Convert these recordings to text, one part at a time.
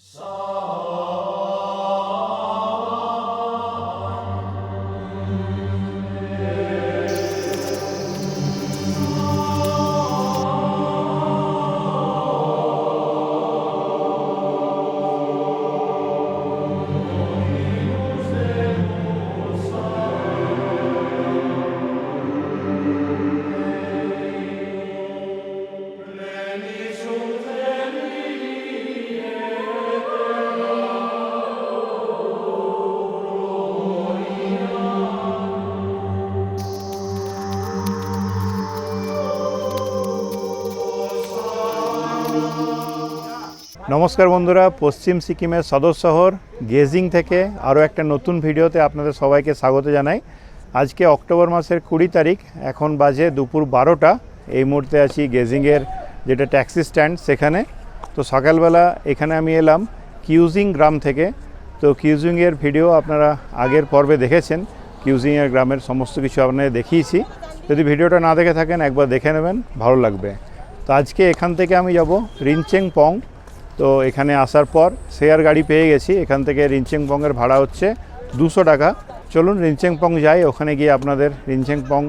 So নমস্কার বন্ধুরা, পশ্চিম সিকিমের সদর শহর, গেজিং থেকে আরও একটা নতুন ভিডিওতে আপনাদের সবাইকে স্বাগত জানাই। আজকে অক্টোবর মাসের কুড়ি তারিখ, এখন বাজে দুপুর বারোটা। এই মুহূর্তে আছি গেজিংয়ের যেটা ট্যাক্সি স্ট্যান্ড সেখানে। তো সকালবেলা এখানে আমি এলাম কিউজিং গ্রাম থেকে। তো কিউজিংয়ের ভিডিও আপনারা আগের পর্বে দেখেছেন। কিউজিংয়ের গ্রামের সমস্ত কিছু আপনাদের দেখিয়েছি। যদি ভিডিওটা না দেখে থাকেন, একবার দেখে নেবেন, ভালো লাগবে। তো আজকে এখান থেকে আমি যাব রিনচেং পং তো এখানে আসার পর শেয়ার গাড়ি পেয়ে গেছি। এখান থেকে রিনচেং পংয়ের ভাড়া হচ্ছে দুশো টাকা। চলুন রিনচেং পং যাই, ওখানে গিয়ে আপনাদের রিনচেং পং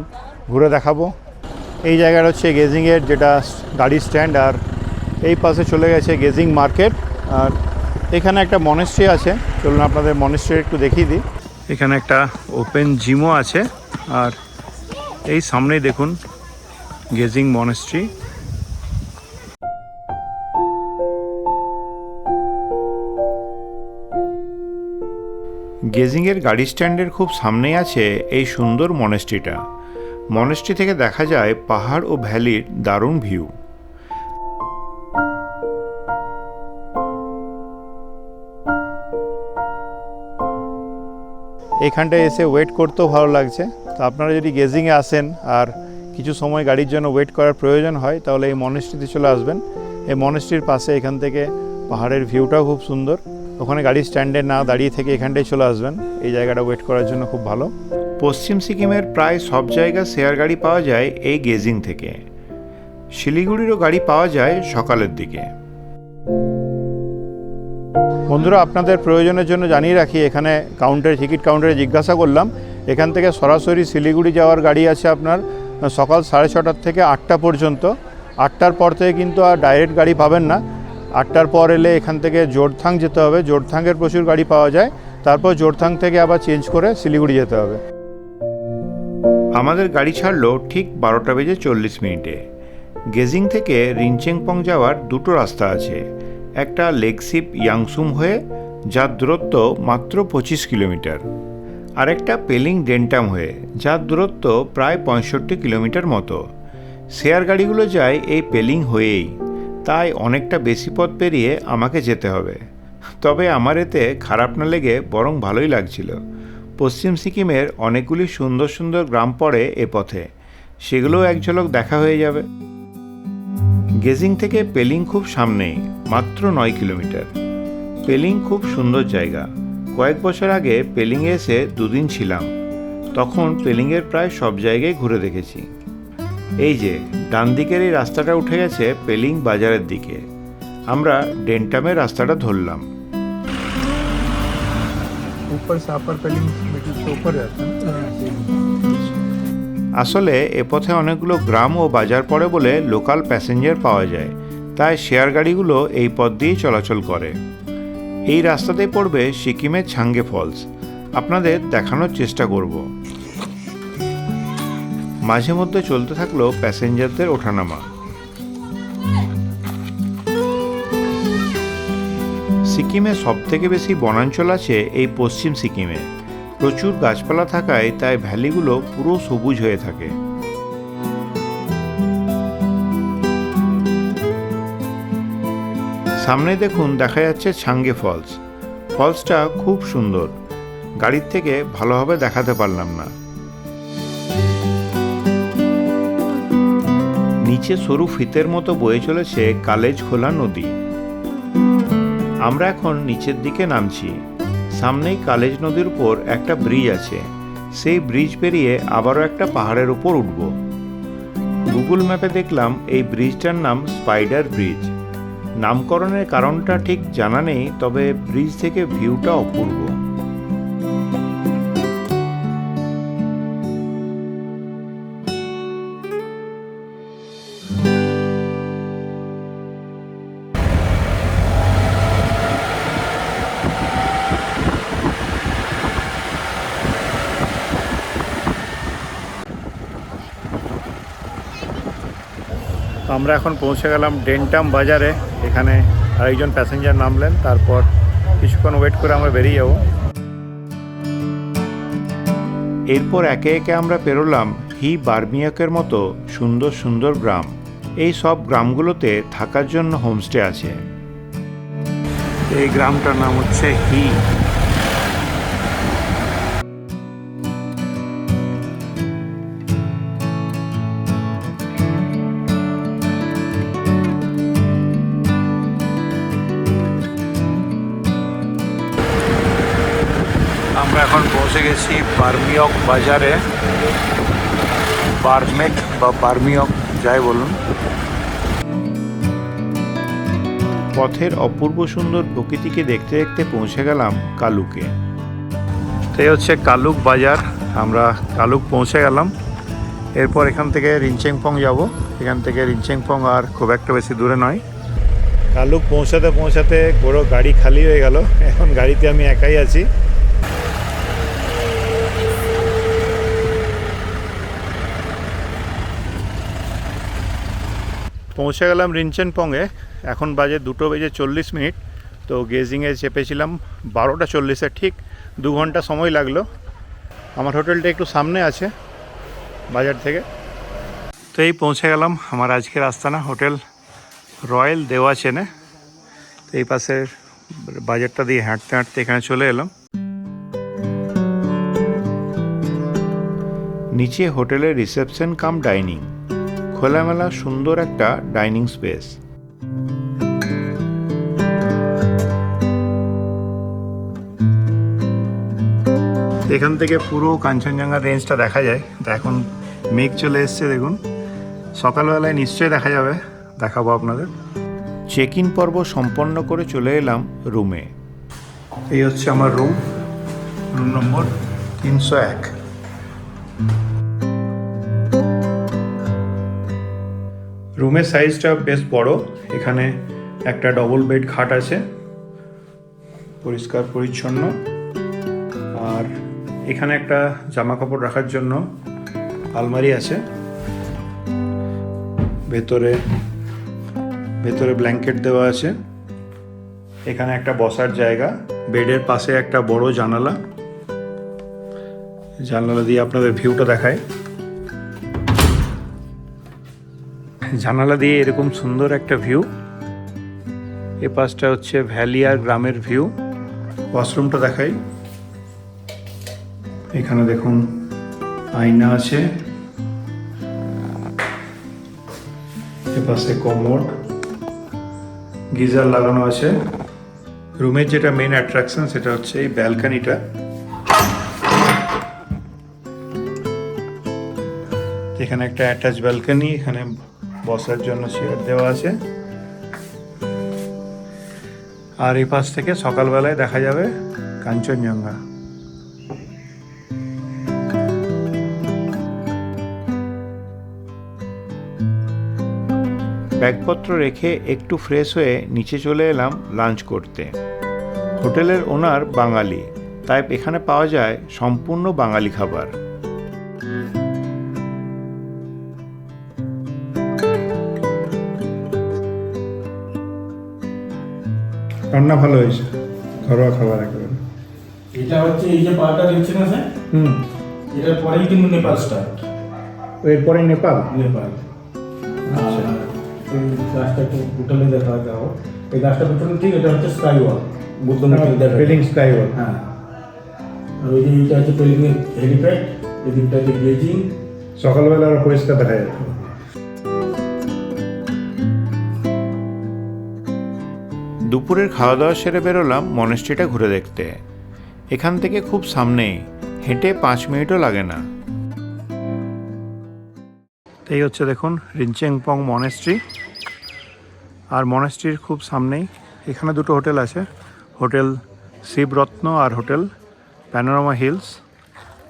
ঘুরে দেখাবো। এই জায়গাটা হচ্ছে গেজিংয়ের, যেটা গাড়ি স্ট্যান্ড, আর এই পাশে চলে গেছে গেজিং মার্কেট। আর এখানে একটা মনেস্ট্রি আছে। চলুন আপনাদের মনেস্ট্রি একটু দেখিয়ে দিই। এখানে একটা ওপেন জিমও আছে। আর এই সামনেই দেখুন গেজিং মনেস্ট্রি গেজিংয়ের গাড়ি স্ট্যান্ডের খুব সামনেই আছে এই সুন্দর মনেস্ট্রিটা। মনেস্ট্রি থেকে দেখা যায় পাহাড় ও ভ্যালির দারুণ ভিউ। এখানটায় এসে ওয়েট করতেও ভালো লাগছে। তো আপনারা যদি গেজিংয়ে আসেন আর কিছু সময় গাড়ির জন্য ওয়েট করার প্রয়োজন হয়, তাহলে এই মনেস্ট্রিতে চলে আসবেন। এই মনেস্ট্রির পাশে এখান থেকে পাহাড়ের ভিউটাও খুব সুন্দর। ওখানে গাড়ি স্ট্যান্ডে না দাঁড়িয়ে থেকে এখানটায় চলে আসবেন। এই জায়গাটা ওয়েট করার জন্য খুব ভালো। পশ্চিম সিকিমের প্রায় সব জায়গা শেয়ার গাড়ি পাওয়া যায় এই গেজিং থেকে। শিলিগুড়িরও গাড়ি পাওয়া যায় সকালের দিকে। বন্ধুরা আপনাদের প্রয়োজনের জন্য জানিয়ে রাখি এখানে কাউন্টারে টিকিট কাউন্টারে জিজ্ঞাসা করলাম। এখান থেকে সরাসরি শিলিগুড়ি যাওয়ার গাড়ি আছে আপনার সকাল সাড়ে ছটার থেকে আটটা পর্যন্ত। আটটার পর থেকে কিন্তু আর ডাইরেক্ট গাড়ি পাবেন না। আটটার পর এলে এখান থেকে জোরথাং যেতে হবে। জোরথাংয়ের প্রচুর গাড়ি পাওয়া যায়। তারপর জোরথাং থেকে আবার চেঞ্জ করে শিলিগুড়ি যেতে হবে। আমাদের গাড়ি ছাড়লো ঠিক বারোটা বেজে চল্লিশ মিনিটে। গেজিং থেকে রিনচেংপং যাওয়ার দুটো রাস্তা আছে। একটা লেগশিপ ইয়াংসুম হয়ে, যার দূরত্ব মাত্র পঁচিশ কিলোমিটার। আরেকটা পেলিং ডেন্টাম হয়ে, যার দূরত্ব প্রায় পঁয়ষট্টি কিলোমিটার মতো। শেয়ার গাড়িগুলো যায় এই পেলিং হয়েই। তাই অনেকটা বেশি পথ পেরিয়ে আমাকে যেতে হবে। তবে আমার এতে খারাপ না লেগে বরং ভালোই লাগছিল। পশ্চিম সিকিমের অনেকগুলি সুন্দর সুন্দর গ্রাম পড়ে এ পথে। সেগুলোও এক ঝলক দেখা হয়ে যাবে। গেজিং থেকে পেলিং খুব সামনেই মাত্র নয় কিলোমিটার। পেলিং খুব সুন্দর জায়গা। কয়েক বছর আগে পেলিংয়ে এসে দুদিন ছিলাম। তখন পেলিংয়ের প্রায় সব জায়গায় ঘুরে দেখেছি। এই যে ডান দিকের এই রাস্তাটা উঠে গেছে পেলিং বাজারের দিকে। আমরা ডেন্টামের রাস্তাটা ধরলাম। আসলে এ পথে অনেকগুলো গ্রাম ও বাজার পড়ে বলে লোকাল প্যাসেঞ্জার পাওয়া যায়। তাই শেয়ার গাড়িগুলো এই পথ দিয়েই চলাচল করে। এই রাস্তাতেই পড়বে সিকিমের ছাঙ্গে ফলস। আপনাদের দেখানোর চেষ্টা করব। মাঝে মধ্যে চলতে থাকল প্যাসেঞ্জারদের ওঠানামা। সিকিমে সবথেকে বেশি বনাঞ্চল আছে এই পশ্চিম সিকিমে। প্রচুর গাছপালা থাকায় তাই ভ্যালিগুলো পুরো সবুজ হয়ে থাকে। সামনে দেখুন, দেখা যাচ্ছে ছাঙ্গে ফলস। ফলসটা খুব সুন্দর। গাড়ির থেকে ভালোভাবে দেখাতে পারলাম না। নিচে সরু ফিতের মতো বয়ে চলেছে কালেজ খোলা নদী। আমরা এখন নিচের দিকে নামছি। সামনেই কালেজ নদীর উপর একটা ব্রিজ আছে। সেই ব্রিজ পেরিয়ে আবারও একটা পাহাড়ের উপর উঠব। গুগল ম্যাপে দেখলাম এই ব্রিজটার নাম স্পাইডার ব্রিজ। নামকরণের কারণটা ঠিক জানা নেই, তবে ব্রিজ থেকে ভিউটা অপূর্ব। তো আমরা এখন পৌঁছে গেলাম ডেন্টাম বাজারে। এখানে আরেকজন প্যাসেঞ্জার নামলেন তারপর কিছুক্ষণ ওয়েট করে আমরা বেরিয়ে যাব। এরপর একে একে আমরা পেরোলাম হি বার্মিয়াকের মতো সুন্দর সুন্দর গ্রাম। এই সব গ্রামগুলোতে থাকার জন্য হোমস্টে আছে। এই গ্রামটার নাম হচ্ছে হি। গেছি বার্মিয়ক বাজারে। বার্মেক বা বার্মিয়ক যাই বলুন। পথের অপূর্ব সুন্দর প্রকৃতিকে দেখতে দেখতে পৌঁছে গেলাম কালুকে। তো এই হচ্ছে কালুক বাজার। আমরা কালুক পৌঁছে গেলাম। এরপর এখান থেকে রিনচেংপং যাব। এখান থেকে রিনচেংপং আর খুব একটা বেশি দূরে নয়। কালুক পৌঁছাতে পৌঁছাতে পুরো গাড়ি খালি হয়ে গেল। এখন গাড়িতে আমি একাই আছি। পৌঁছে গেলাম রিনচেনপংয়ে। এখন বাজে দুটো বেজে চল্লিশ মিনিট। তো গেজিংয়ে চেপেছিলাম বারোটা চল্লিশে, ঠিক দু ঘণ্টা সময় লাগল। আমার হোটেলটা একটু সামনে আছে, বাজার থেকে। তো এই পৌঁছে গেলাম আমার আজকের আস্তানা হোটেল রয়্যাল দেওয়া চেনে তো এই পাশের বাজারটা দিয়ে হাঁটতে হাঁটতে এখানে চলে এলাম। নিচে হোটেলের রিসেপশন কাম ডাইনিং। খোলামেলা, সুন্দর একটা ডাইনিং স্পেস। এখান থেকে পুরো কাঞ্চনজঙ্ঘা রেঞ্জটা দেখা যায়। তো এখন মেঘ চলে এসছে, দেখুন। সকালবেলায় নিশ্চয়ই দেখা যাবে, দেখাবো আপনাদের। চেক ইন পর্ব সম্পন্ন করে চলে এলাম রুমে। এই হচ্ছে আমার রুম রুম নম্বর তিনশো এক। রুমের সাইজটা বেশ বড়। এখানে একটা ডবল বেড খাট আছে। পরিষ্কার, পরিচ্ছন্ন। আর এখানে একটা জামা কাপড় রাখার জন্য আলমারি আছে। ভেতরে ভেতরে ব্ল্যাঙ্কেট দেওয়া আছে। এখানে একটা বসার জায়গা। বেডের পাশে একটা বড় জানালা। জানালা দিয়ে আপনাদের ভিউটা দেখায়। জানালা দিয়ে এরকম সুন্দর একটা ভিউ এ পাশটা হচ্ছে ভ্যালিয়ার গ্রামের ভিউ ওয়াশরুমটা দেখাই। এখানে দেখুন আয়না আছে। পাশে কমোড গিজার লাগানো আছে। রুমের যেটা মেন অ্যাট্রাকশন সেটা হচ্ছে এই ব্যালকানিটা এখানে একটা অ্যাটাচ ব্যালকানি এখানে বসার জন্য চেয়ার দেওয়া আছে। আর এই পাশ থেকে সকালবেলায় দেখা যাবে কাঞ্চনজঙ্ঘা। ব্যাগপত্র রেখে একটু ফ্রেশ হয়ে নিচে চলে এলাম লাঞ্চ করতে। হোটেলের ওনার বাঙালি, তাই এখানে পাওয়া যায় সম্পূর্ণ বাঙালি খাবার। রান্না ভালো হয়েছে ঘরোয়া খাবার একেবারে। এটা হচ্ছে এই যে পাটা দেখছেন না স্যার? হুম। এটার পরেই কিন্তু নেপাল স্টার্ট এরপরে নেপাল? নেপাল। আর এই গাছটা একটু হোটেলে দেখা যাও এই গাছটা পেছনে ঠিক এটা হচ্ছে sky walk Buddha Pelling sky walk হ্যাঁ। আর ওই যে এইটা হচ্ছে পেলিং হেলিপ্যাড এদিকটা হচ্ছে গেজিং সকালবেলা আরও পরিষ্কার দেখা যায় দুপুরের খাওয়া দাওয়া সেরে বেরোলাম মনেস্ট্রিটা ঘুরে দেখতে। এখান থেকে খুব সামনেই, হেঁটে পাঁচ মিনিটও লাগে না। এই হচ্ছে দেখুন রিনচেংপং মনেস্ট্রি আর মনেস্ট্রির খুব সামনেই, এখানে দুটো হোটেল আছে। হোটেল শিবরত্ন আর হোটেল প্যানোরামা হিলস।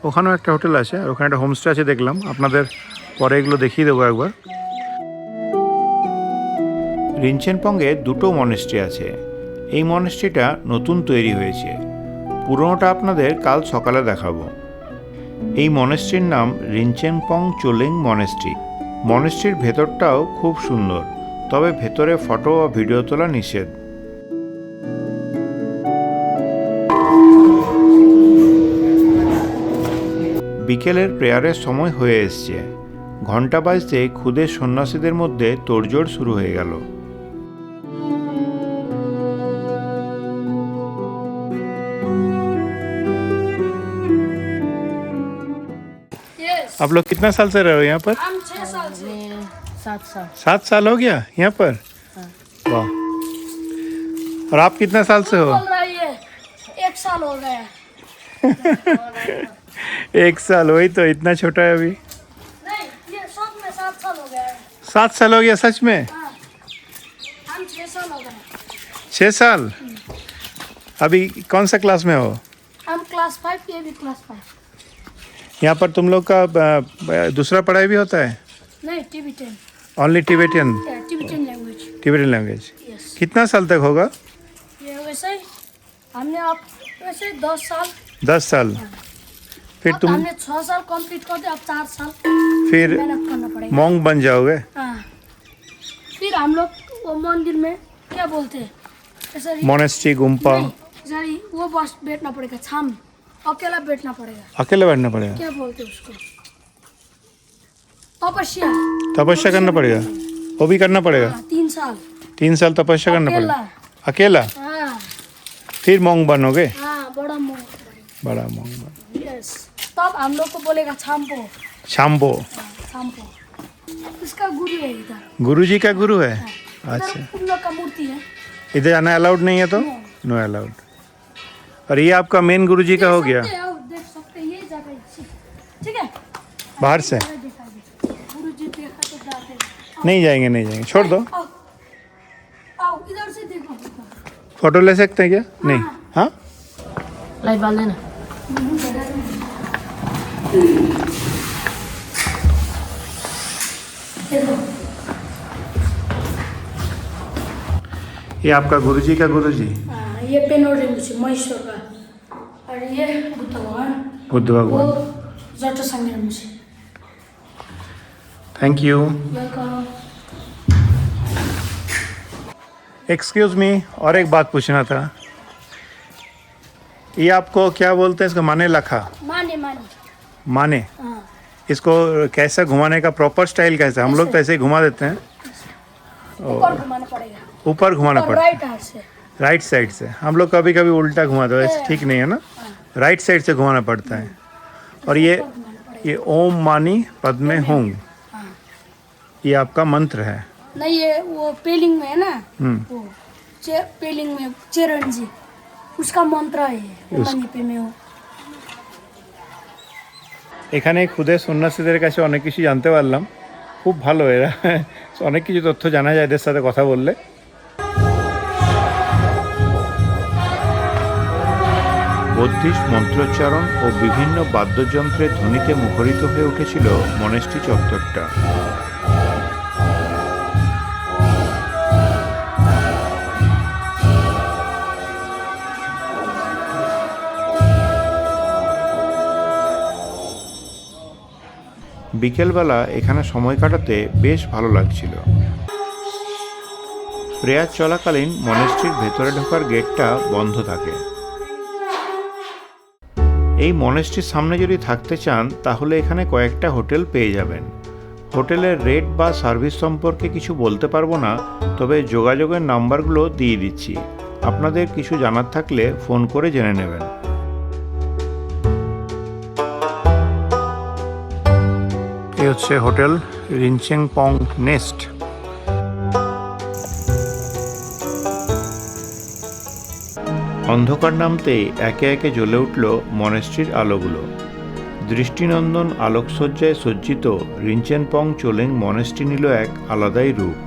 ওখানেও একটা হোটেল আছে, আর ওখানে একটা হোমস্টে আছে দেখলাম। আপনাদের পরে এগুলো দেখিয়ে দেবো একবার। রিনচেনপংয়ে দুটো মনেস্ট্রি আছে। এই মনেস্ট্রিটা নতুন তৈরি হয়েছে। পুরোনোটা আপনাদের কাল সকালে দেখাবো। এই মনেস্ট্রির নাম রিনচেনপং চোলিং মনেস্ট্রি। মনেস্ট্রির ভেতরটাও খুব সুন্দর, তবে ভেতরে ফটো ও ভিডিও তোলা নিষেধ। বিকেলের প্রেয়ারের সময় হয়ে এসছে। ঘণ্টা বাজতে খুদে সন্ন্যাসীদের মধ্যে তোড়জোড় শুরু হয়ে গেল। आप लोग कितना साल से रहे हो यहाँ पर? हम छह साल से। सात साल। सात साल हो गया यहाँ पर? वाह। और आप कितना साल से हो? रहा है एक साल हो गया। एक साल वही तो इतना छोटा है अभी। नहीं ये सब में सात साल हो गया सात साल हो गया सच में? हाँ। हम छह साल हो गए। छः साल? अभी कौन सा क्लास में हो? हम क्लास फाइव ये भी क्लास फाइव। यहाँ पर तुम लोग का दूसरा पढ़ाई भी होता है? नहीं only Tibetan language Tibetan language कितना साल तक होगा? ये वैसे हमने अब वैसे दस साल। दस साल। फिर तुम हमने छह साल कंप्लीट कर दिया अब चार साल फिर मेहनत करना पड़ेगा। मोंग बन जाओगे? हाँ। फिर हम लोग वो मंदिर में क्या बोलते हैं? मोनेस्ट्री गुम्पा वो बस बैठना पड़ेगा छाम। अकेला बैठना पड़ेगा अकेले बैठना पड़ेगा क्या बोलते हैं उसको तपस्या तपस्या करना पड़ेगा वो भी करना पड़ेगा हाँ, तीन साल तीन साल तपस्या करना अकेला पड़ेगा अकेला हाँ फिर मोंग बनोगे हाँ बड़ा मोह बड़ा मोंग बन यस तब हम लोग को बोलेगा छाम्पो शाम्बो हाँ, छाम्पो इसका गुरु है इधर गुरु जी का गुरु है इधर अच्छा उन लोग का मूर्ति है इधर आना अलाउड नहीं है तो नो अलाउड और ये आपका मेन गुरु जी का हो गया। बाहर से। नहीं जाएँगे नहीं जाएँगे। छोड़ दो। फ़ोटो ले सकते हैं क्या? नहीं। हाँ? लाइट बाल लेना ये आपका गुरुजी का गुरुजी। जी ये पेन और महेश्वर का। ये बुद्ध भगवान बुद्ध भगवान जट संग्राम से थैंक यू एक्सक्यूज मी और एक बात पूछना था। ये आपको क्या बोलते हैं इसका? माने लखा? माने माने। माने। हाँ। इसको कैसा घुमाने का प्रॉपर स्टाइल कैसा? हम लोग तो ऐसे ही घुमा देते हैं। ऊपर घुमाना पड़ेगा। ऊपर घुमाना से। राइट साइड से। हम लोग कभी कभी उल्टा घुमा दो ऐसे ठीक नहीं है ना? राइट साइड से घुमाना पड़ता है और ये ऊपर घुमाना पड़ेगा ये ओम मानी पद्मे होंग हाँ ये आपका मंत्र है नहीं ये वो पेलिंग में है ना हम्म वो चे, पेलिंग में चिरंजी उसका मंत्र है ये उस- पे में वो এখানে খুদে সন্ন্যাসীদের কাছে অনেক কিছু জানতে পারলাম খুব ভালো এরা অনেক কিছু তথ্য জানা যায় এদের সাথে কথা বললে বৌদ্ধিস্ট মন্ত্রোচ্চারণ ও বিভিন্ন বাদ্যযন্ত্রের ধ্বনিতে মুখরিত হয়ে উঠেছিল মনেস্ট্রি চত্বরটা। বিকেলবেলা এখানে সময় কাটাতে বেশ ভালো লাগছিল। প্রেয়ার চলাকালীন মনেস্ট্রির ভেতরে ঢোকার গেটটা বন্ধ থাকে। এই মনেস্ট্রির সামনে যদি থাকতে চান, তাহলে এখানে কয়েকটা হোটেল পেয়ে যাবেন। হোটেলের রেট বা সার্ভিস সম্পর্কে কিছু বলতে পারব না, তবে যোগাযোগের নাম্বারগুলো দিয়ে দিচ্ছি। আপনাদের কিছু জানার থাকলে ফোন করে জেনে নেবেন। এই হচ্ছে হোটেল রিনচেং পং নেস্ট। অন্ধকার নামতেই একে একে জ্বলে উঠল মনেস্ট্রির আলোগুলো। দৃষ্টিনন্দন আলোকসজ্জায় সজ্জিত রিঞ্চেনপং চোলেং মনেস্ট্রি নিল এক আলাদাই রূপ।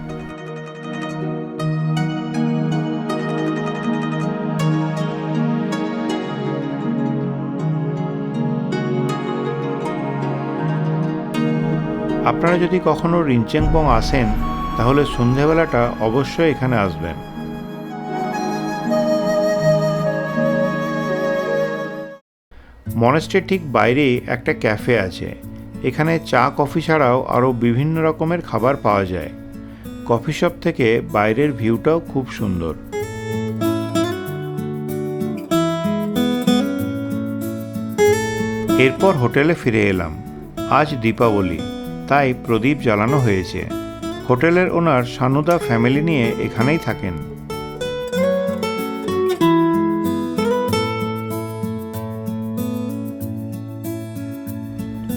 আপনারা যদি কখনো রিঞ্চেংপং আসেন, তাহলে সন্ধেবেলাটা অবশ্যই এখানে আসবেন। মনেস্ট্রির ঠিক বাইরেই একটা ক্যাফে আছে। এখানে চা, কফি ছাড়াও আরও বিভিন্ন রকমের খাবার পাওয়া যায়। কফি শপ থেকে বাইরের ভিউটাও খুব সুন্দর। এরপর হোটেলে ফিরে এলাম। আজ দীপাবলি, তাই প্রদীপ জ্বালানো হয়েছে। হোটেলের ওনার সানুদা ফ্যামিলি নিয়ে এখানেই থাকেন।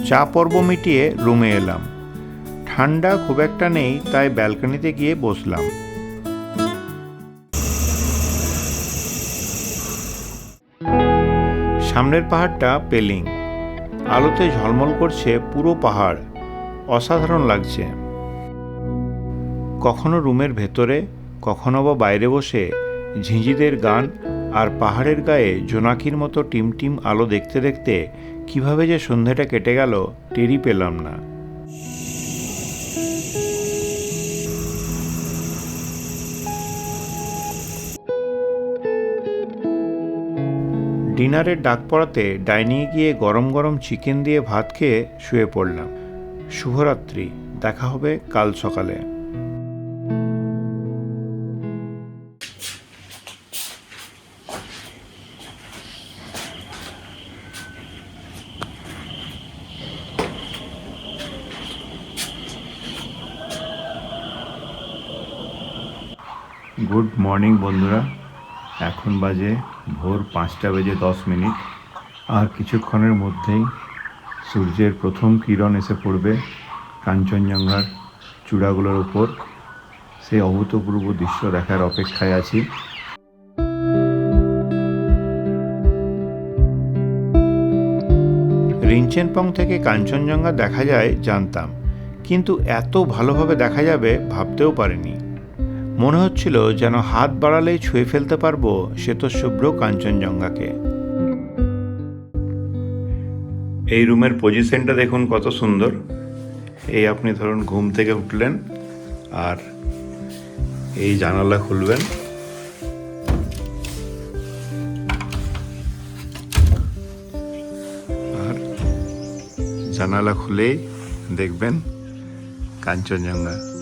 চা পর্ব মিটিয়ে রুমে এলাম। ঠান্ডা খুব একটা নেই, তাই ব্যালকনিতে গিয়ে বসলাম। সামনের পাহাড়টা পেলিং। আলোতে ঝলমল করছে পুরো পাহাড়। অসাধারণ লাগছে। কখনো রুমের ভেতরে, কখনো বা বাইরে বসে ঝিঁঝিদের গান আর পাহাড়ের গায়ে জোনাকির মতো টিম টিম আলো দেখতে দেখতে কীভাবে যে সন্ধেটা কেটে গেল টেরি পেলাম না। ডিনারের ডাক পড়াতে ডাইনিংয়ে গিয়ে গরম গরম চিকেন দিয়ে ভাত খেয়ে শুয়ে পড়লাম। শুভরাত্রি, দেখা হবে কাল সকালে। মর্নিং, বন্ধুরা। এখন বাজে ভোর পাঁচটা বেজে দশ মিনিট। আর কিছুক্ষণের মধ্যেই সূর্যের প্রথম কিরণ এসে পড়বে কাঞ্চনজঙ্ঘার চূড়াগুলোর উপর। সেই অভূতপূর্ব দৃশ্য দেখার অপেক্ষায় আছি। রিনচেনপং থেকে কাঞ্চনজঙ্ঘা দেখা যায়, জানতাম। কিন্তু এত ভালোভাবে দেখা যাবে, ভাবতেও পারিনি। মনে হচ্ছিল যেন হাত বাড়ালেই ছুঁয়ে ফেলতে পারব শ্বেত শুভ্র কাঞ্চনজঙ্ঘাকে। এই রুমের পজিশনটা দেখুন কত সুন্দর। এই আপনি ধরুন ঘুম থেকে উঠলেন আর এই জানালা খুলবেন। আর জানালা খুলেই দেখবেন কাঞ্চনজঙ্ঘা।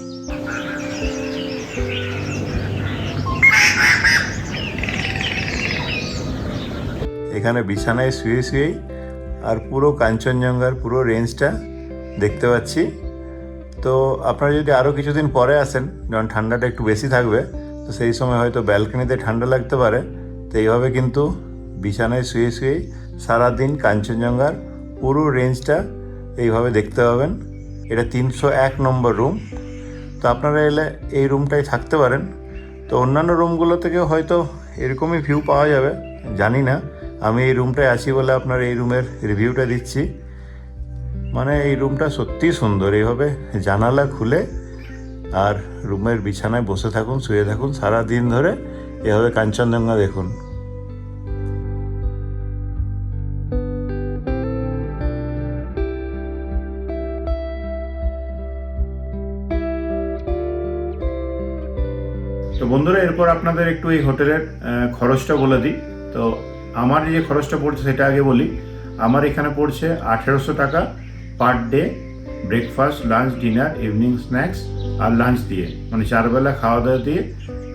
এখানে বিছানায় শুয়ে শুয়েই আর পুরো কাঞ্চনজঙ্ঘার পুরো রেঞ্জটা দেখতে পাচ্ছি। তো আপনারা যদি আরও কিছুদিন পরে আসেন, যখন ঠান্ডাটা একটু বেশি থাকবে, তো সেই সময় হয়তো ব্যালকনিতে ঠান্ডা লাগতে পারে। তো এইভাবে কিন্তু বিছানায় শুয়ে শুয়েই সারাদিন কাঞ্চনজঙ্ঘার পুরো রেঞ্জটা এইভাবে দেখতে পাবেন। এটা তিনশো এক নম্বর রুম তো আপনারা এলে এই রুমটাই থাকতে পারেন। তো অন্যান্য রুমগুলো থেকে হয়তো এরকমই ভিউ পাওয়া যাবে, জানি না। আমি এই রুমটায় আছি বলে আপনার এই রুমের রিভিউটা দিচ্ছি। মানে এই রুমটা সত্যিই সুন্দর, এইভাবে জানালা খুলে আর রুমের বিছানায় বসে থাকুন, শুয়ে থাকুন সারা দিন ধরে এভাবে কাঞ্চনজঙ্ঘা দেখুন। তো বন্ধুরা, এরপর আপনাদের একটু এই হোটেলের খরচটা বলে দিই। তো আমার যে খরচটা পড়ছে সেটা আগে বলি। আমার এখানে পড়ছে আঠেরোশো টাকা per day breakfast lunch dinner evening snacks আর লাঞ্চ দিয়ে। মানে চারবেলা খাওয়া দাওয়া দিয়ে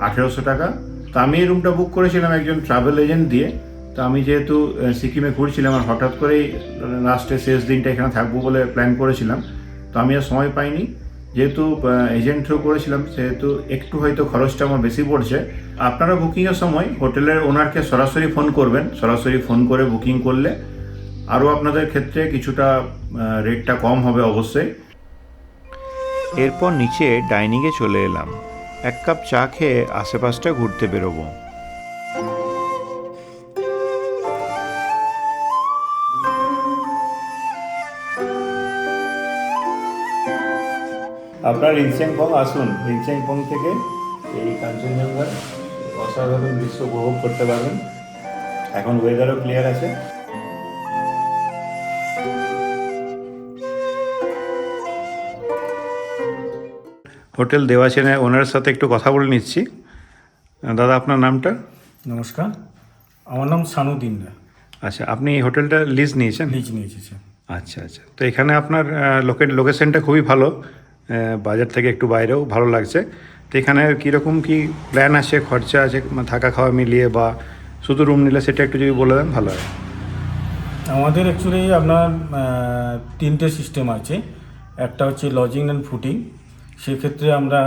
আঠেরোশো টাকা। তো আমি এই রুমটা বুক করেছিলাম একজন ট্রাভেল এজেন্ট দিয়ে। তো আমি যেহেতু সিকিমে ঘুরছিলাম আর হঠাৎ করেই লাস্টে শেষ দিনটা এখানে থাকব বলে প্ল্যান করেছিলাম। তো আমি আর সময় পাইনি। যেহেতু এজেন্ট থ্রু করেছিলাম, সেহেতু একটু হয়তো খরচটা আমার বেশি পড়ছে। আপনারা বুকিংয়ের সময় হোটেলের ওনারকে সরাসরি ফোন করবেন। সরাসরি ফোন করে বুকিং করলে আরও আপনাদের ক্ষেত্রে কিছুটা রেটটা কম হবে অবশ্যই। এরপর নিচে ডাইনিংয়ে চলে এলাম। এক কাপ চা খেয়ে আশেপাশটা ঘুরতে বেরোবো। আপনার রিনচেংপং আসুন। রিনচেংপং থেকে এই কাঞ্চনজঙ্ঘার অসাধারণ দৃশ্য উপভোগ করতে পারবেন। এখন ওয়েদারও ক্লিয়ার আছে। হোটেল দেওয়াচেনে ওনারের সাথে একটু কথা বলে নিচ্ছি। দাদা আপনার নামটা? নমস্কার। আমার নাম সানু দিনরা আচ্ছা আপনি এই হোটেলটা লিজ নিয়েছেন? লিজ নিয়েছি আচ্ছা আচ্ছা। তো এখানে আপনার লোকেট লোকেশনটা খুবই ভালো। বাজার থেকে একটু বাইরেও ভালো লাগছে। তো এখানে কীরকম কি প্ল্যান আছে খরচা আছে মানে থাকা খাওয়া মিলিয়ে বা শুধু রুম নিলে সেটা একটু যদি বলে দেন ভালো হয়। আমাদের অ্যাকচুয়ালি আপনার তিনটে সিস্টেম আছে। একটা হচ্ছে লজিং অ্যান্ড ফুডিং সেক্ষেত্রে আমরা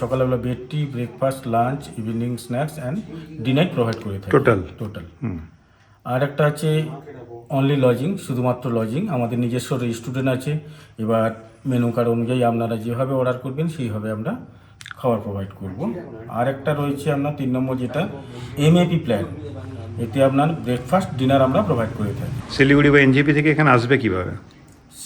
সকালবেলা bed tea breakfast lunch evening snacks and dinner provide করে থাকি। টোটাল টোটাল আর একটা আছে অনলি লজিং শুধুমাত্র লজিং আমাদের নিজস্ব রেস্টুরেন্ট আছে। এবার মেনু কার্ড অনুযায়ী আপনারা যেভাবে অর্ডার করবেন সেইভাবে আমরা খাবার প্রোভাইড করব। আর একটা রয়েছে আপনার তিন নম্বর যেটা এমএপি প্ল্যান এতে আপনার ব্রেকফাস্ট ডিনার আমরা প্রোভাইড করে থাকি। শিলিগুড়ি বা এনজিপি থেকে এখানে আসবে কীভাবে?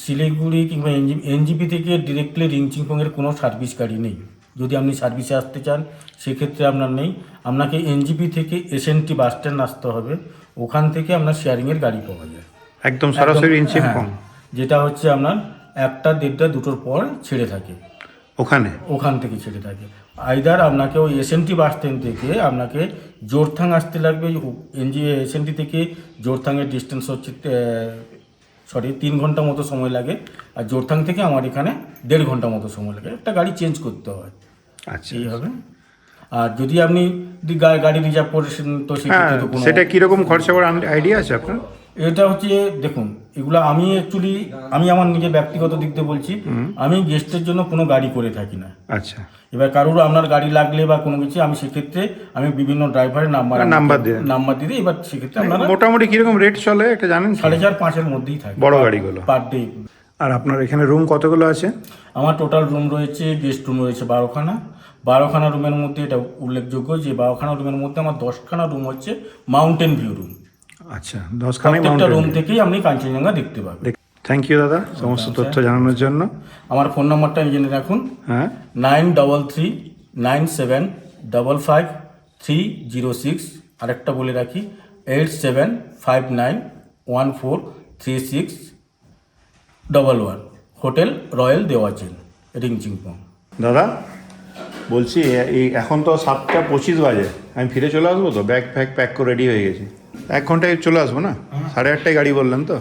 শিলিগুড়ি কিংবা এনজি এনজিপি থেকে ডিরেক্টলি রিংচিংপংয়ের কোনো সার্ভিস গাড়ি নেই। যদি আপনি সার্ভিসে আসতে চান সেক্ষেত্রে আপনার নেই। আপনাকে এনজিপি থেকে এসএনটি বাস স্ট্যান্ড আসতে হবে। ওখান থেকে আপনার শেয়ারিংয়ের গাড়ি পাওয়া যায়। একদম সরাসরি একদম- ইনচিপ হ্যাঁ, যেটা হচ্ছে আপনার একটা দেড়টা দুটোর পর ছেড়ে থাকে। ওখানে? ওখান থেকে ছেড়ে থাকে। আইদার আপনাকে ওই এসএনটি বাস স্ট্যান্ড থেকে আপনাকে জোরথাং আসতে লাগবে এনজি এসএনটি থেকে জোরথাংয়ের ডিস্টেন্স হচ্ছে সরি তিন ঘণ্টা মতো সময় লাগে। আর জোরথাং থেকে আমার এখানে দেড় ঘণ্টা মতো সময় লাগে। একটা গাড়ি চেঞ্জ করতে হয়। আচ্ছা এই হবে। আর যদি আপনি গাড়ি রিজার্ভ করেছেন তো হ্যাঁ সেক্ষেত্রে সেটা কীরকম খরচা করার আইডিয়া আছে আপনার? এটা হচ্ছে দেখুন এগুলো আমি অ্যাকচুয়ালি আমি আমার নিজের ব্যক্তিগত দিক থেকে বলছি আমি গেস্টের জন্য কোনো গাড়ি করে থাকি না। আচ্ছা। এবার কারোর আপনার গাড়ি লাগলে বা কোনো কিছু আমি সেক্ষেত্রে আমি বিভিন্ন ড্রাইভারের নাম্বার নাম্বার দিয়ে নাম্বার দিয়ে এবার সেক্ষেত্রে আপনারা মোটামুটি কীরকম রেট চলে এটা জানেন? সাড়ে চার পাঁচের মধ্যেই থাকে। বড় গাড়িগুলো। পার ডে আর আপনার এখানে রুম কতগুলো আছে? আমার টোটাল রুম রয়েছে গেস্ট রুম রয়েছে বারোখানা। বারোখানা রুমের মধ্যে এটা উল্লেখযোগ্য যে বারোখানা রুমের মধ্যে আমার দশখানা রুম হচ্ছে মাউন্টেন ভিউ রুম। আচ্ছা দশখানা প্রত্যেকটা রুম থেকেই আপনি কাঞ্চনজঙ্ঘা দেখতে পাবেন। থ্যাংক ইউ দাদা সমস্ত তথ্য জানানোর জন্য। আমার ফোন নাম্বারটা জেনে রাখুন। হ্যাঁ। Nine double three nine seven double five three zero six আরেকটা বলে রাখি eight seven five nine one four three six double one hotel royal Dewachen Rinchenpong দাদা বলছি এই এখন তো সাতটা পঁচিশ বাজে। আমি ফিরে চলে আসব তো? ব্যাগ ফ্যাগ প্যাক করে রেডি হয়ে গেছি। এক ঘন্টায় চলে আসব না? সাড়ে আটটায় গাড়ি বললেন তো?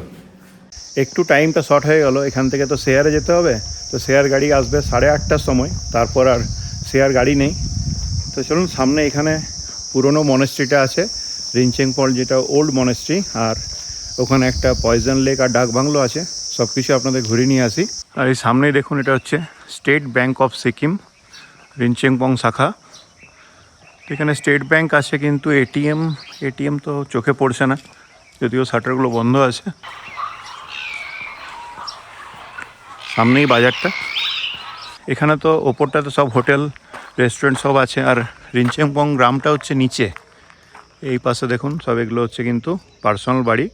একটু টাইমটা শর্ট হয়ে গেল। এখান থেকে তো শেয়ারে যেতে হবে। তো শেয়ার গাড়ি আসবে সাড়ে আটটার সময়। তারপর আর শেয়ার গাড়ি নেই। তো চলুন সামনে এখানে পুরনো মনেস্ট্রিটা আছে। রিনচেংপল যেটা ওল্ড মনেস্ট্রি আর ওখানে একটা পয়জন লেক আর ডাক বাংলো আছে। সব কিছু আপনাদের ঘুরে নিয়ে আসি। আর এই সামনেই দেখুন এটা হচ্ছে State Bank of Sikkim Rinchenpong শাখা। এখানে স্টেট ব্যাংক আছে কিন্তু এটিএম এটিএম তো চোখে পড়ছে না, যদিও শাটারগুলো বন্ধ আছে। সামনেই বাজারটা। এখানে তো ওপরটাতে সব হোটেল, রেস্টুরেন্ট সব আছে, আর রিনচেংপং গ্রামটা হচ্ছে নিচে। এই পাশে দেখুন, সব এগুলো হচ্ছে কিন্তু পার্সোনাল বাড়ি।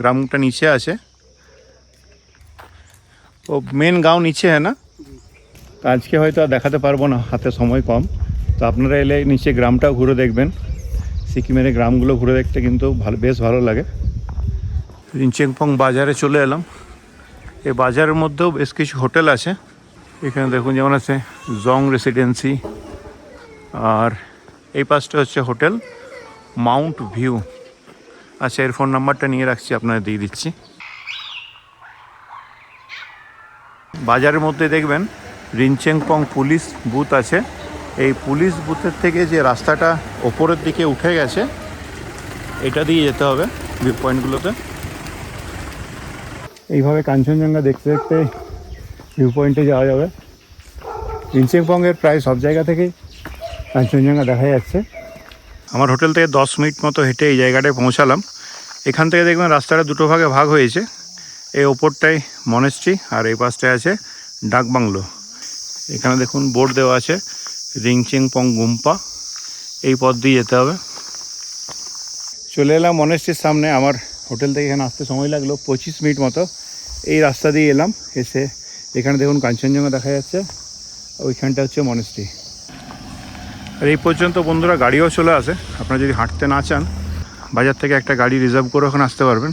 গ্রামটা নিচে আছে। ও, মেন গাঁও নিচে হ্যাঁ না? তো আজকে হয়তো আর দেখাতে পারব না, হাতে সময় কম। তো আপনারা এলে নিচে গ্রামটাও ঘুরে দেখবেন। সিকিমের গ্রামগুলো ঘুরে দেখতে কিন্তু ভালো, বেশ ভালো লাগে। রিনচেংপং বাজারে চলে এলাম। এই বাজারের মধ্যেও বেশ কিছু হোটেল আছে। এখানে দেখুন যেমন আছে জং রেসিডেন্সি আর এই পাশটা হচ্ছে হোটেল মাউন্ট ভিউ। আচ্ছা এর ফোন নাম্বারটা নিয়ে রাখছি আপনারা দিয়ে দিচ্ছি। বাজারের মধ্যে দেখবেন রিনচেংপং পুলিশ বুথ আছে। এই পুলিশ বুথের থেকে যে রাস্তাটা ওপরের দিকে উঠে গেছে, এটা দিয়ে যেতে হবে ভিউ পয়েন্টগুলোতে এইভাবে কাঞ্চনজঙ্ঘা দেখতে দেখতে ভিউ পয়েন্টে যাওয়া যাবে। রিনচেংপংয়ের প্রায় সব জায়গা থেকেই কাঞ্চনজঙ্ঘা দেখা যাচ্ছে। আমার হোটেল থেকে দশ মিনিট মতো হেঁটে এই জায়গাটায় পৌঁছালাম। এখান থেকে দেখবেন রাস্তাটা দুটো ভাগে ভাগ হয়েছে। এই ওপরটাই মনেস্ট্রি আর এই পাশটায় আছে ডাকবাংলো। এখানে দেখুন বোর্ড দেওয়া আছে, রিংচিং পং গুম্পা। এই পথ দিয়ে যেতে হবে। চলে এলাম মনেস্ট্রির সামনে, আমার হোটেল থেকে এখানে আসতে সময় লাগল, পঁচিশ মিনিট মতো। এই রাস্তা দিয়ে এলাম, এসে এখানে দেখুন কাঞ্চনজঙ্ঘা দেখা যাচ্ছে, ওইখানটা হচ্ছে মনেস্ট্রি আর এই পর্যন্ত বন্ধুরা, গাড়িও চলে আসে। আপনারা যদি হাঁটতে না চান, বাজার থেকে একটা গাড়ি রিজার্ভ করে ওখানে আসতে পারবেন।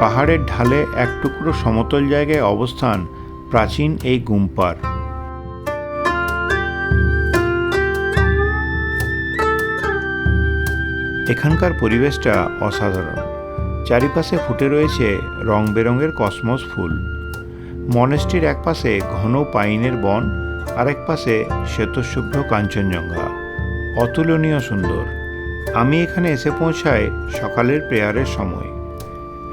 পাহাড়ের ঢালে এক টুকরো সমতল জায়গায় অবস্থান প্রাচীন এই গুম্পার। এখানকার পরিবেশটা অসাধারণ। চারিপাশে ফুটে রয়েছে রং বেরঙের কসমস ফুল। মনেস্টির এক পাশে ঘন পাইনের বন আরেক পাশে শ্বেতশুভ্র কাঞ্চনজঙ্ঘা। অতুলনীয় সুন্দর। আমি এখানে এসে পৌঁছাই সকালের প্রেয়ারের সময়।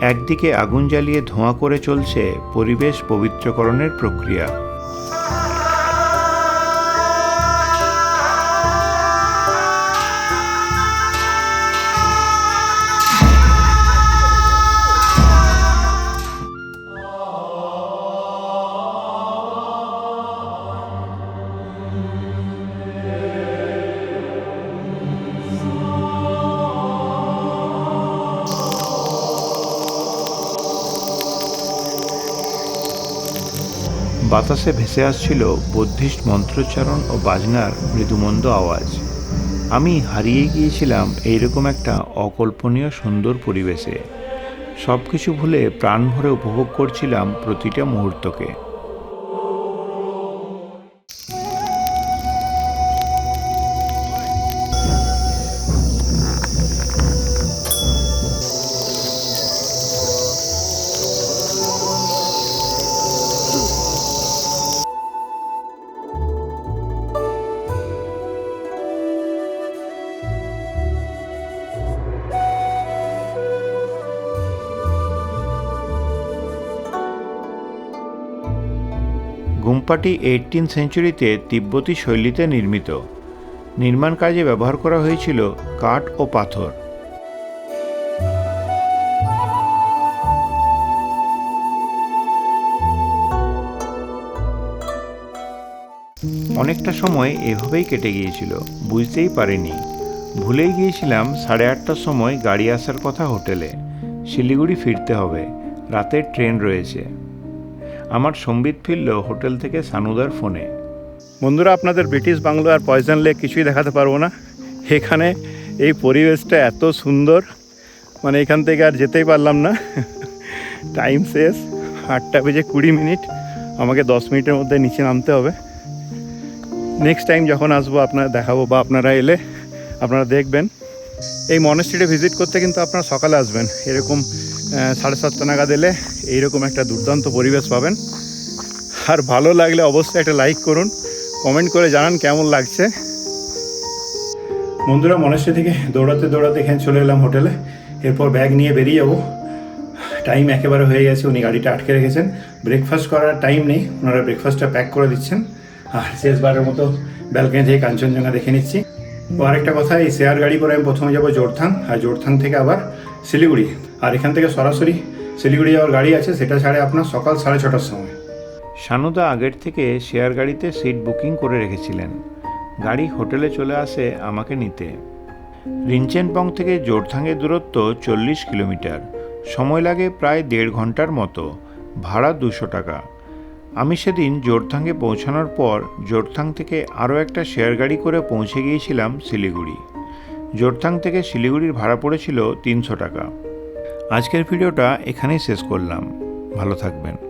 একদিকে আগুন জ্বালিয়ে ধোঁয়া করে চলছে পরিবেশ পবিত্রকরণের প্রক্রিয়া। বাতাসে ভেসে আসছিল বুদ্ধিস্ট মন্ত্রোচ্চারণ ও বাজনার মৃদুমন্দ আওয়াজ। আমি হারিয়ে গিয়েছিলাম এইরকম একটা অকল্পনীয় সুন্দর পরিবেশে। সব কিছু ভুলে প্রাণ ভরে উপভোগ করছিলাম প্রতিটা মুহূর্তকে। গুম্পাটি এইটিন সেঞ্চুরিতে তিব্বতী শৈলীতে নির্মিত। নির্মাণ কাজে ব্যবহার করা হয়েছিল কাঠ ও পাথর। অনেকটা সময় এভাবেই কেটে গিয়েছিল, বুঝতেই পারিনি। ভুলেই গিয়েছিলাম সাড়ে আটটার সময় গাড়ি আসার কথা হোটেলে। শিলিগুড়ি ফিরতে হবে, রাতের ট্রেন রয়েছে। আমার সম্বিত ফিরল হোটেল থেকে সানুদার ফোনে। বন্ধুরা, আপনাদের ব্রিটিশ বাংলো আর পয়জন লেক কিছুই দেখাতে পারব না। এখানে এই পরিবেশটা এত সুন্দর মানে এখান থেকে আর যেতেই পারলাম না। টাইম শেষ, আটটা বেজে কুড়ি মিনিট। আমাকে দশ মিনিটের মধ্যে নিচে নামতে হবে। নেক্সট টাইম যখন আসব, আপনারা দেখাবো বা আপনারা এলে আপনারা দেখবেন। এই মনেস্ট্রিটে ভিজিট করতে কিন্তু আপনারা সকালে আসবেন। এরকম সাড়ে সাতটা নাগাদ এলে এইরকম একটা দুর্দান্ত পরিবেশ পাবেন। আর ভালো লাগলে অবশ্যই একটা লাইক করুন। কমেন্ট করে জানান কেমন লাগছে। বন্ধুরা মনেস্ট্রি থেকে দৌড়াতে দৌড়াতে এখানে চলে এলাম হোটেলে। এরপর ব্যাগ নিয়ে বেরিয়ে যাব। টাইম একেবারে হয়ে গেছে, উনি গাড়িটা আটকে রেখেছেন। ব্রেকফাস্ট করার টাইম নেই ওনারা ব্রেকফাস্টটা প্যাক করে দিচ্ছেন। আর শেষবারের মতো ব্যালকনি থেকে কাঞ্চনজঙ্ঘা দেখে নিচ্ছি। ও আরেকটা কথা, এই শেয়ার গাড়ি করে আমি প্রথমে যাব জোরথাং আর জোরথাং থেকে আবার শিলিগুড়ি। আর এখান থেকে সরাসরি শিলিগুড়ি যাওয়ার গাড়ি আছে, সেটা ছাড়ে আপনার সকাল সাড়ে ছটার সময়। সানুদা আগের থেকে শেয়ার গাড়িতে সিট বুকিং করে রেখেছিলেন। গাড়ি হোটেলে চলে আসে আমাকে নিতে। রিনচেনপং থেকে জোরথাংয়ের দূরত্ব চল্লিশ কিলোমিটার। সময় লাগে প্রায় দেড় ঘণ্টার মতো। ভাড়া দুশো টাকা। আমি সেদিন জোরথাংয়ে পৌঁছানোর পর জোরথাং থেকে আরও একটা শেয়ার গাড়ি করে পৌঁছে গিয়েছিলাম শিলিগুড়ি। জোরথাং থেকে শিলিগুড়ির ভাড়া পড়েছিল তিনশো টাকা। আজকের ভিডিওটা এখানেই শেষ করলাম। ভালো থাকবেন।